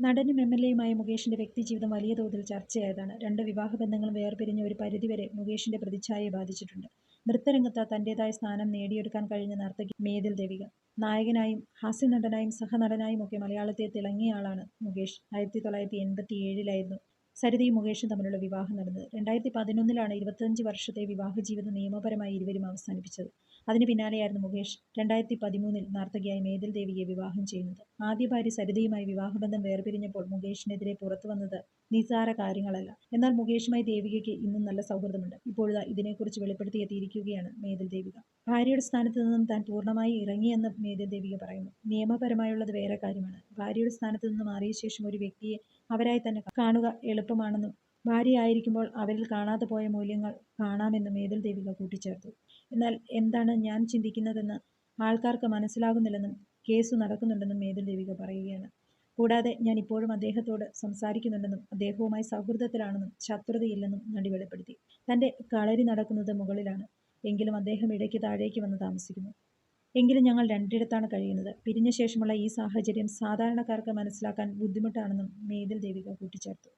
നടനും M L എയുമായ മുകേഷിന്റെ വ്യക്തിജീവിതം വലിയ തോതിൽ ചർച്ചയായതാണ്. രണ്ട് വിവാഹബന്ധങ്ങളും വേർപിരിഞ്ഞ ഒരു പരിധിവരെ മുകേഷിന്റെ പ്രതിച്ഛായയെ ബാധിച്ചിട്ടുണ്ട്. നൃത്തരംഗത്ത് തന്റേതായ സ്ഥാനം നേടിയെടുക്കാൻ കഴിഞ്ഞ നർത്തകി മേതിൽ ദേവിക. നായകനായും ഹാസ്യനടനായും സഹനടനായും ഒക്കെ മലയാളത്തെ തിളങ്ങിയയാളാണ് മുകേഷ്. ആയിരത്തി തൊള്ളായിരത്തി എൺപത്തി ഏഴിലായിരുന്നു സരിതയും മുകേഷും തമ്മിലുള്ള വിവാഹം നടന്നത്. രണ്ടായിരത്തി പതിനൊന്നിലാണ് ഇരുപത്തഞ്ച് വർഷത്തെ വിവാഹ ജീവിതം നിയമപരമായി ഇരുവരും അവസാനിപ്പിച്ചത്. അതിന് പിന്നാലെയായിരുന്നു മുകേഷ്. രണ്ടായിരത്തി പതിമൂന്നിൽ നർത്തകിയായി മേതിൽ ദേവിയെ വിവാഹം ചെയ്യുന്നത്. ആദ്യ ഭാര്യ സരിതയുമായി വിവാഹബന്ധം വേർപിരിഞ്ഞപ്പോൾ മുകേഷിനെതിരെ പുറത്തു വന്നത് നിസാര കാര്യങ്ങളല്ല. എന്നാൽ മുകേഷുമായി ദേവികയ്ക്ക് ഇന്നും നല്ല സൗഹൃദമുണ്ട്. ഇപ്പോഴിതാ ഇതിനെക്കുറിച്ച് വെളിപ്പെടുത്തിയെത്തിയിരിക്കുകയാണ് മേതിൽ ദേവിക. ഭാര്യയുടെ സ്ഥാനത്ത് നിന്നും താൻ പൂർണമായി ഇറങ്ങിയെന്ന് മേതിൽ ദേവിക പറയുന്നു. നിയമപരമായുള്ളത് വേറെ കാര്യമാണ്. ഭാര്യയുടെ സ്ഥാനത്ത് നിന്ന് മാറിയ ശേഷം ഒരു വ്യക്തിയെ അവരായി തന്നെ കാണുക എളുപ്പമാണെന്നും ഭാര്യയായിരിക്കുമ്പോൾ അവരിൽ കാണാതെ പോയ മൂല്യങ്ങൾ കാണാമെന്നും മേതിൽ ദേവിക കൂട്ടിച്ചേർത്തു. എന്നാൽ എന്താണ് ഞാൻ ചിന്തിക്കുന്നതെന്ന് ആൾക്കാർക്ക് മനസ്സിലാകുന്നില്ലെന്നും കേസ് നടക്കുന്നുണ്ടെന്നും മേതിൽ ദേവിക പറയുകയാണ്. കൂടാതെ ഞാൻ ഇപ്പോഴും അദ്ദേഹത്തോട് സംസാരിക്കുന്നുണ്ടെന്നും അദ്ദേഹവുമായി സൗഹൃദത്തിലാണെന്നും ശത്രുതയില്ലെന്നും നടി വെളിപ്പെടുത്തി. തന്റെ കളരി നടക്കുന്നത് മുകളിലാണ്. എങ്കിലും അദ്ദേഹം ഇടയ്ക്ക് താഴേക്ക് വന്ന് താമസിക്കുന്നു. എങ്കിലും ഞങ്ങൾ രണ്ടിടത്താണ് കഴിയുന്നത്. പിരിഞ്ഞ ശേഷമുള്ള ഈ സാഹചര്യം സാധാരണക്കാർക്ക് മനസ്സിലാക്കാൻ ബുദ്ധിമുട്ടാണെന്നും മേതിൽ ദേവിക കൂട്ടിച്ചേർത്തു.